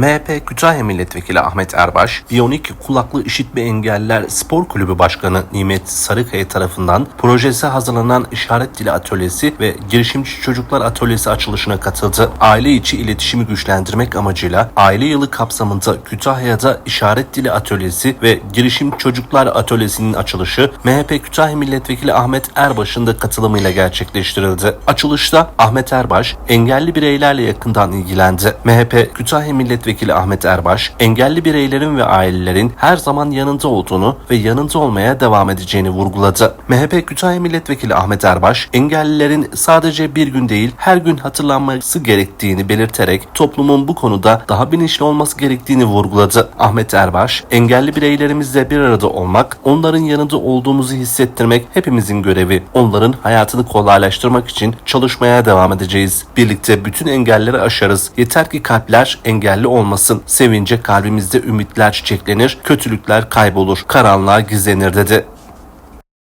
MHP Kütahya Milletvekili Ahmet Erbaş, Biyonik Kulaklı İşitme Engelliler Spor Kulübü Başkanı Nimet Sarıkaya tarafından projesi hazırlanan işaret dili atölyesi ve girişimci çocuklar atölyesi açılışına katıldı. Aile içi iletişimi güçlendirmek amacıyla aile yılı kapsamında Kütahya'da işaret dili atölyesi ve girişim çocuklar atölyesinin açılışı MHP Kütahya Milletvekili Ahmet Erbaş'ın da katılımıyla gerçekleştirildi. Açılışta Ahmet Erbaş engelli bireylerle yakından ilgilendi. MHP Kütahya Milletvekili Ahmet Erbaş, engelli bireylerin ve ailelerin her zaman yanında olduğunu ve yanında olmaya devam edeceğini vurguladı. MHP Kütahya Milletvekili Ahmet Erbaş, engellilerin sadece bir gün değil her gün hatırlanması gerektiğini belirterek toplumun bu konuda daha bilinçli olması gerektiğini vurguladı. Ahmet Erbaş, engelli bireylerimizle bir arada olmak, onların yanında olduğumuzu hissettirmek hepimizin görevi. Onların hayatını kolaylaştırmak için çalışmaya devam edeceğiz. Birlikte bütün engelleri aşarız. Yeter ki kalpler engelli olmasın. Sevince kalbimizde ümitler çiçeklenir, kötülükler kaybolur, karanlığa gizlenir dedi.